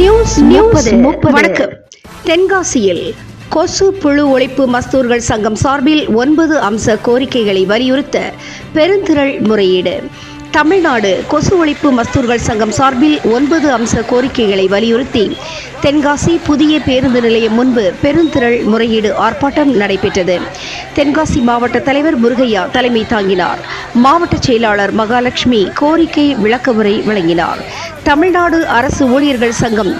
News news வணக்கம் தென்காசியில் கொசு புழு ஒழிப்பு மஸ்தூர்கள் சங்கம் சார்பில் ஒன்பது அம்ச கோரிக்கைகளை வலியுறுத்த பெருந்திரள் முறையீடு. தமிழ்நாடு கொசு ஒழிப்பு மஸ்தூர்கள் சங்கம் சார்பில் ஒன்பது அம்ச கோரிக்கைகளை வலியுறுத்தி தென்காசி புதிய பேருந்து நிலையம் முன்பு பெருந்திரள் முறையீடு ஆர்ப்பாட்டம் நடைபெற்றது. தென்காசி மாவட்ட தலைவர் முருகையா தலைமை தாங்கினார். மாவட்ட செயலாளர் மகாலட்சுமி கோரிக்கை விளக்கமுறை வழங்கினார். தமிழ்நாடு அரசு ஊழியர்கள் சங்கம்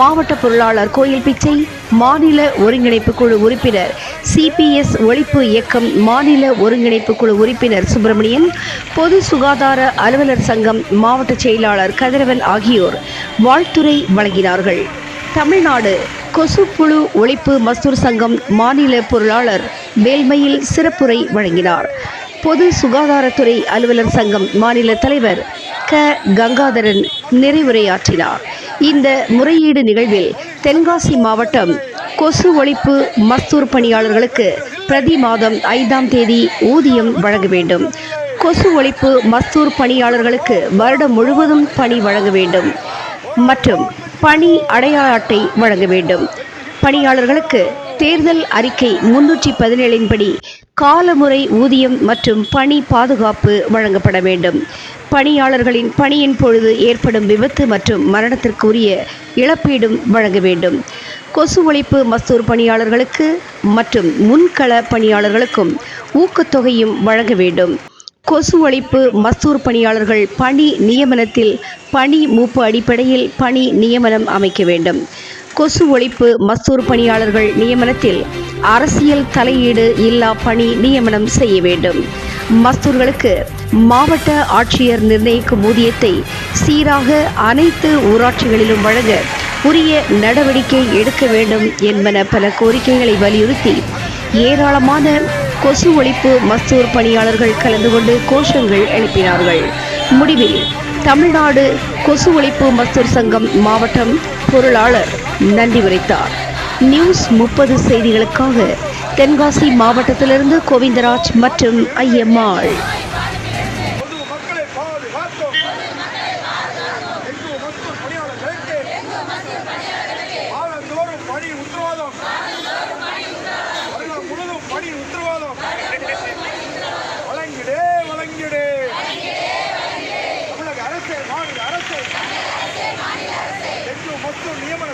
மாவட்ட பொருளாளர் கோயில் பிச்சை மாநில ஒருங்கிணைப்பு குழு உறுப்பினர் சிபிஎஸ் ஒழிப்பு இயக்கம் மாநில ஒருங்கிணைப்பு குழு உறுப்பினர் சுப்பிரமணியன் பொது சுகாதார அலுவலர் சங்கம் மாவட்ட செயலாளர் கதிரவன் ஆகியோர் வாழ்த்துரை வழங்கினார்கள். தமிழ்நாடு கொசுப்புழு ஒழிப்பு மஸ்தூர் சங்கம் மாநில பொருளாளர் வேல்மையில் சிறப்புரை வழங்கினார். பொது சுகாதாரத்துறை அலுவலர் சங்கம் மாநில தலைவர் க. கங்காதரன் நிறைவுரையாற்றினார். இந்த முறையீடு நிகழ்வில் தென்காசி மாவட்டம் கொசு ஒழிப்பு மஸ்தூர் பணியாளர்களுக்கு பிரதி மாதம் ஐந்தாம் தேதி ஊதியம் வழங்க வேண்டும். கொசு ஒழிப்பு மஸ்தூர் பணியாளர்களுக்கு வருடம் முழுவதும் பணி வழங்க வேண்டும். மற்றும் பணி அடையாள அட்டை வழங்க வேண்டும். பணியாளர்களுக்கு தேர்தல் அறிக்கை முன்னூற்றி பதினேழின் படி காலமுறை ஊதியம் மற்றும் பணி பாதுகாப்பு வழங்கப்பட வேண்டும். பணியாளர்களின் பணியின் பொழுது ஏற்படும் விபத்து மற்றும் மரணத்திற்குரிய இழப்பீடும் வழங்க வேண்டும். கொசு ஒழிப்பு மஸ்தூர் பணியாளர்களுக்கு மற்றும் முன்கள பணியாளர்களுக்கும் ஊக்கத்தொகையும் வழங்க வேண்டும். கொசு ஒழிப்பு மஸ்தூர் பணியாளர்கள் பணி நியமனத்தில் பணி மூப்பு அடிப்படையில் பணி நியமனம் அமைக்க வேண்டும். கொசு ஒழிப்பு மஸ்தூர் பணியாளர்கள் நியமனத்தில் அரசியல் தலையீடு இல்லா பணி நியமனம் செய்ய வேண்டும். மஸ்தூர்களுக்கு மாவட்ட ஆட்சியர் நிர்ணயிக்கும் ஊதியத்தை சீராக அனைத்து ஊராட்சிகளிலும் வழங்க உரிய நடவடிக்கை எடுக்க வேண்டும் என்பன பல கோரிக்கைகளை வலியுறுத்தி ஏராளமான கொசு ஒழிப்பு மஸ்தூர் பணியாளர்கள் கலந்து கொண்டு கோஷங்கள் எழுப்பினார்கள். முடிவில் தமிழ்நாடு கொசு ஒழிப்பு மஸ்தூர் சங்கம் மாவட்டம் பொருளாளர் நன்றி உரைத்தார். நியூஸ் முப்பது செய்திகளுக்காக தென்காசி மாவட்டத்திலிருந்து கோவிந்தராஜ் மற்றும் ஐயம்மாள். Ya, ya, ya,